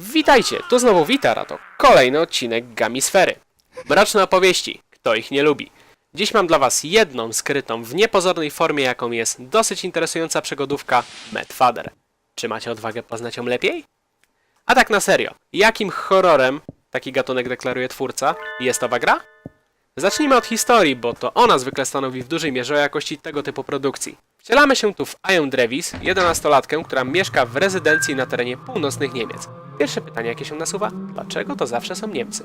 Witajcie, tu znowu Witara, to kolejny odcinek Gamisfery. Mroczne opowieści, kto ich nie lubi. Dziś mam dla was jedną skrytą w niepozornej formie, jaką jest dosyć interesująca przygodówka Medfather. Czy macie odwagę poznać ją lepiej? A tak na serio, jakim horrorem, taki gatunek deklaruje twórca, jest owa gra? Zacznijmy od historii, bo to ona zwykle stanowi w dużej mierze o jakości tego typu produkcji. Wcielamy się tu w Aję Drevis, 11-latkę, która mieszka w rezydencji na terenie północnych Niemiec. Pierwsze pytanie, jakie się nasuwa, dlaczego to zawsze są Niemcy?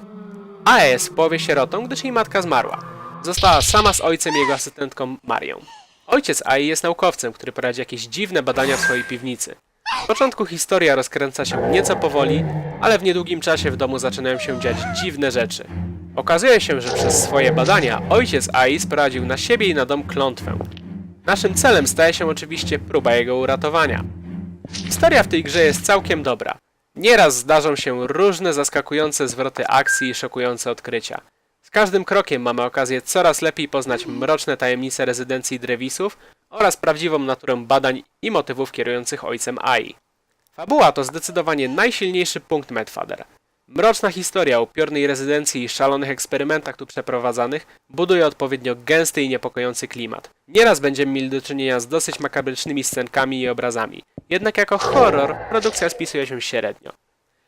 Aja jest w połowie sierotą, gdyż jej matka zmarła. Została sama z ojcem i jego asystentką Marią. Ojciec Ai jest naukowcem, który prowadzi jakieś dziwne badania w swojej piwnicy. W początku historia rozkręca się nieco powoli, ale w niedługim czasie w domu zaczynają się dziać dziwne rzeczy. Okazuje się, że przez swoje badania ojciec Ai sprowadził na siebie i na dom klątwę. Naszym celem staje się oczywiście próba jego uratowania. Historia w tej grze jest całkiem dobra. Nieraz zdarzą się różne zaskakujące zwroty akcji i szokujące odkrycia. Z każdym krokiem mamy okazję coraz lepiej poznać mroczne tajemnice rezydencji Drewisów oraz prawdziwą naturę badań i motywów kierujących ojcem Ai. Fabuła to zdecydowanie najsilniejszy punkt Medfather. Mroczna historia upiornej rezydencji i szalonych eksperymentach tu przeprowadzanych buduje odpowiednio gęsty i niepokojący klimat. Nieraz będziemy mieli do czynienia z dosyć makabrycznymi scenkami i obrazami. Jednak jako horror produkcja spisuje się średnio.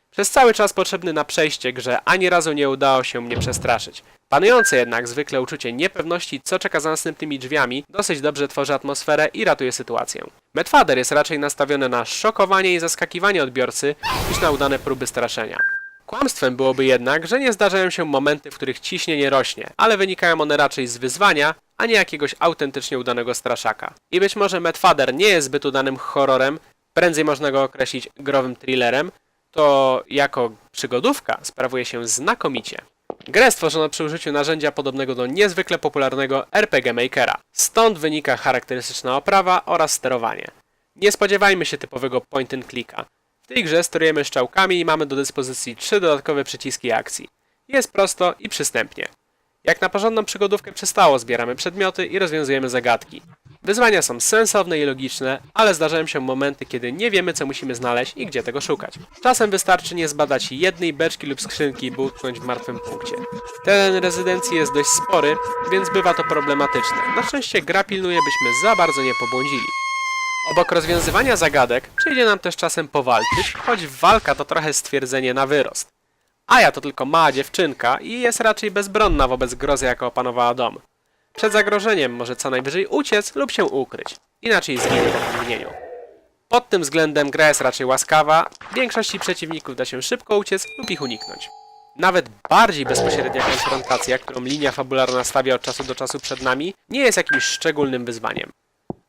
Przez cały czas potrzebny na przejście grze ani razu nie udało się mnie przestraszyć. Panujące jednak zwykle uczucie niepewności, co czeka za następnymi drzwiami, dosyć dobrze tworzy atmosferę i ratuje sytuację. Medfather jest raczej nastawiony na szokowanie i zaskakiwanie odbiorcy niż na udane próby straszenia. Kłamstwem byłoby jednak, że nie zdarzają się momenty, w których ciśnienie rośnie, ale wynikają one raczej z wyzwania, a nie jakiegoś autentycznie udanego straszaka. I być może Medfather nie jest zbyt udanym horrorem, prędzej można go określić growym thrillerem, to jako przygodówka sprawuje się znakomicie. Grę stworzono przy użyciu narzędzia podobnego do niezwykle popularnego RPG Makera. Stąd wynika charakterystyczna oprawa oraz sterowanie. Nie spodziewajmy się typowego point and clicka. W tej grze sterujemy strzałkami i mamy do dyspozycji trzy dodatkowe przyciski akcji. Jest prosto i przystępnie. Jak na porządną przygodówkę przystało, zbieramy przedmioty i rozwiązujemy zagadki. Wyzwania są sensowne i logiczne, ale zdarzają się momenty, kiedy nie wiemy, co musimy znaleźć i gdzie tego szukać. Czasem wystarczy nie zbadać jednej beczki lub skrzynki, by utknąć w martwym punkcie. Teren rezydencji jest dość spory, więc bywa to problematyczne. Na szczęście gra pilnuje, byśmy za bardzo nie pobłądzili. Obok rozwiązywania zagadek przyjdzie nam też czasem powalczyć, choć walka to trochę stwierdzenie na wyrost. Aja to tylko mała dziewczynka i jest raczej bezbronna wobec grozy, jaka opanowała dom. Przed zagrożeniem może co najwyżej uciec lub się ukryć. Inaczej zginie po pominieniu. Pod tym względem gra jest raczej łaskawa, większości przeciwników da się szybko uciec lub ich uniknąć. Nawet bardziej bezpośrednia konfrontacja, którą linia fabularna stawia od czasu do czasu przed nami, nie jest jakimś szczególnym wyzwaniem.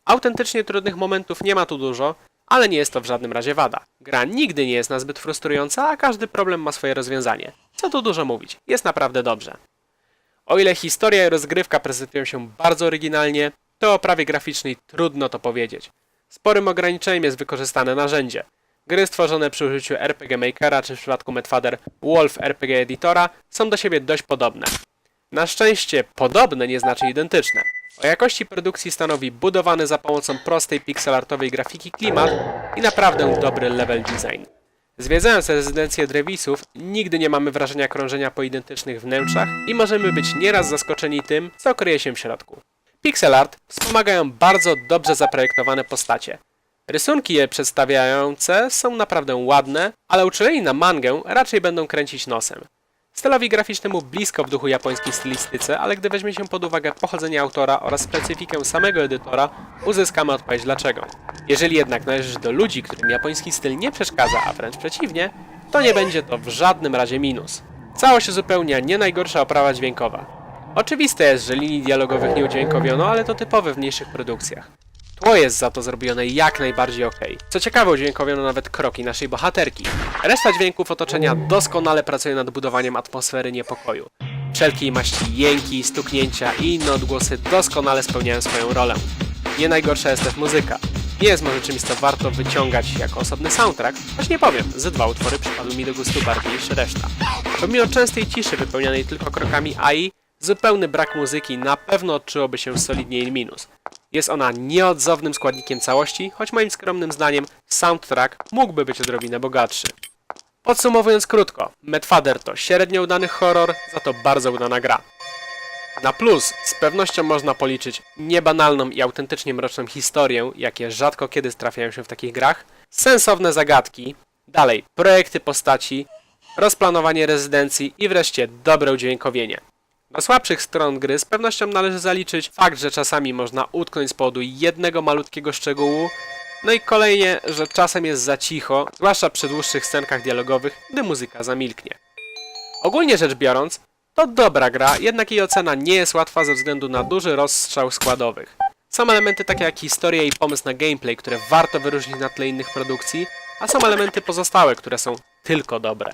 Autentycznie trudnych momentów nie ma tu dużo, ale nie jest to w żadnym razie wada. Gra nigdy nie jest nazbyt frustrująca, a każdy problem ma swoje rozwiązanie. Co tu dużo mówić, jest naprawdę dobrze. O ile historia i rozgrywka prezentują się bardzo oryginalnie, to o prawie graficznej trudno to powiedzieć. Sporym ograniczeniem jest wykorzystane narzędzie. Gry stworzone przy użyciu RPG Makera, czy w przypadku Medfather Wolf RPG Editora, są do siebie dość podobne. Na szczęście podobne nie znaczy identyczne. O jakości produkcji stanowi budowany za pomocą prostej pixelartowej grafiki klimat i naprawdę dobry level design. Zwiedzając rezydencję Drewisów, nigdy nie mamy wrażenia krążenia po identycznych wnętrzach i możemy być nieraz zaskoczeni tym, co kryje się w środku. Pixel art wspomagają bardzo dobrze zaprojektowane postacie. Rysunki je przedstawiające są naprawdę ładne, ale uczuleni na mangę raczej będą kręcić nosem. Stylowi graficznemu blisko w duchu japońskiej stylistyce, ale gdy weźmie się pod uwagę pochodzenie autora oraz specyfikę samego edytora, uzyskamy odpowiedź dlaczego. Jeżeli jednak należysz do ludzi, którym japoński styl nie przeszkadza, a wręcz przeciwnie, to nie będzie to w żadnym razie minus. Całość uzupełnia nie najgorsza oprawa dźwiękowa. Oczywiste jest, że linii dialogowych nie udźwiękowiono, ale to typowe w mniejszych produkcjach. Tło jest za to zrobione jak najbardziej ok. Co ciekawe, udźwiękowiono nawet kroki naszej bohaterki. Reszta dźwięków otoczenia doskonale pracuje nad budowaniem atmosfery niepokoju. Wszelkiej maści jęki, stuknięcia i inne odgłosy doskonale spełniają swoją rolę. Nie najgorsza jest też muzyka. Nie jest może czymś, co warto wyciągać jako osobny soundtrack, choć nie powiem, ze dwa utwory przypadły mi do gustu bardziej niż reszta. Pomimo częstej ciszy wypełnianej tylko krokami AI, zupełny brak muzyki na pewno odczułoby się solidnie in minus. Jest ona nieodzownym składnikiem całości, choć moim skromnym zdaniem soundtrack mógłby być odrobinę bogatszy. Podsumowując krótko, Medfather to średnio udany horror, za to bardzo udana gra. Na plus z pewnością można policzyć niebanalną i autentycznie mroczną historię, jakie rzadko kiedy trafiają się w takich grach, sensowne zagadki, dalej projekty postaci, rozplanowanie rezydencji i wreszcie dobre udźwiękowienie. Do słabszych stron gry z pewnością należy zaliczyć fakt, że czasami można utknąć z powodu jednego malutkiego szczegółu, no i kolejnie, że czasem jest za cicho, zwłaszcza przy dłuższych scenkach dialogowych, gdy muzyka zamilknie. Ogólnie rzecz biorąc, to dobra gra, jednak jej ocena nie jest łatwa ze względu na duży rozstrzał składowych. Są elementy takie jak historia i pomysł na gameplay, które warto wyróżnić na tle innych produkcji, a są elementy pozostałe, które są tylko dobre.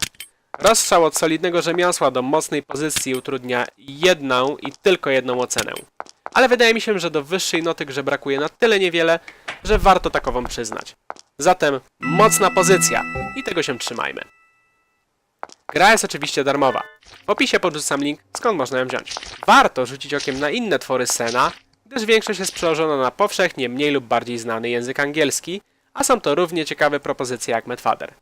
Rozstrzał od solidnego rzemiosła do mocnej pozycji utrudnia jedną i tylko jedną ocenę. Ale wydaje mi się, że do wyższej noty grze brakuje na tyle niewiele, że warto takową przyznać. Zatem mocna pozycja i tego się trzymajmy. Gra jest oczywiście darmowa. W opisie podrzucam link, skąd można ją wziąć. Warto rzucić okiem na inne twory Sena, gdyż większość jest przełożona na powszechnie mniej lub bardziej znany język angielski, a są to równie ciekawe propozycje jak Medfather.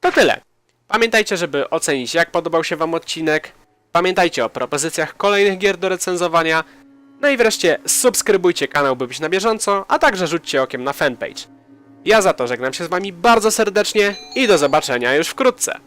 To tyle. Pamiętajcie, żeby ocenić jak podobał się Wam odcinek. Pamiętajcie o propozycjach kolejnych gier do recenzowania. No i wreszcie subskrybujcie kanał, by być na bieżąco, a także rzućcie okiem na fanpage. Ja za to żegnam się z Wami bardzo serdecznie i do zobaczenia już wkrótce.